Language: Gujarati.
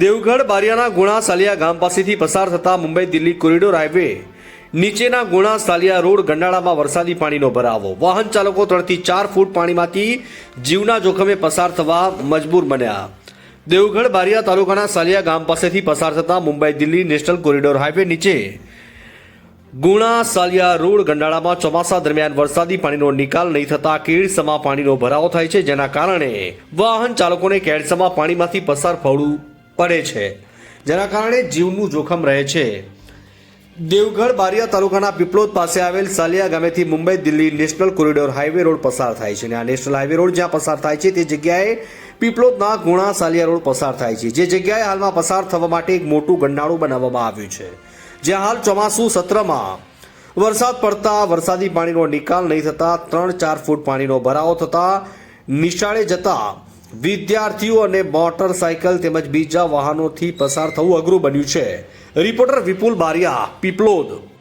દેવગઢ બારિયાના ગુણા સાલિયા ગામ પાસેથી પસાર થતા મુંબઈ દિલ્હી કોરિડોર હાઈવે નીચેના ગુણા સાલિયા રોડ ગંડાળામાં વરસાદી પાણીનો ભરાવો. વાહન ચાલકો ત્રણથી ચાર ફૂટ પાણીમાંથી જીવના જોખમે પસાર થવા મજબૂર બન્યા. દેવગઢ બારિયા તાલુકાના સાલિયા ગામ પાસેથી પસાર થતા Mumbai Delhi national corridor highway નીચે ગુણા સાલિયા રોડ ગંડાળામાં ચોમાસા દરમિયાન વરસાદી પાણીનો નિકાલ નહીં થતા કેળસમાં પાણીનો ભરાવો થાય છે, જેના કારણે વાહન ચાલકોને કેળસમાં પાણીમાંથી પસાર થવું પડે છે. જેના કારણે જીવનું જોખમ રહે છે. દેવગઢ બારિયા તાલુકાના પીપલોદ પાસે આવેલ Saliya ગામેથી Mumbai Delhi national corridor highway road પસાર થાય છે અને આ નેશનલ હાઈવે રોડ જ્યાં પસાર થાય છે તે જગ્યાએ પીપલોદના ગુણા સાલિયા રોડ પસાર થાય છે. જે જગ્યાએ હાલમાં પસાર થવા માટે એક મોટું ગંડાળું બનાવવામાં આવ્યું છે. જ્યાં હાલ ચોમાસું સત્રમાં વરસાદ પડતા વરસાદી પાણીનો નિકાલ નહીં થતા ત્રણ ચાર ફૂટ પાણીનો ભરાવો થતા નિશાળે જતા વિદ્યાર્થીઓ અને મોટરસાયકલ તેમજ બીજા વાહનોથી પસાર થવું અઘરું બન્યું છે. રિપોર્ટર વિપુલ બારિયા, પીપલોદ.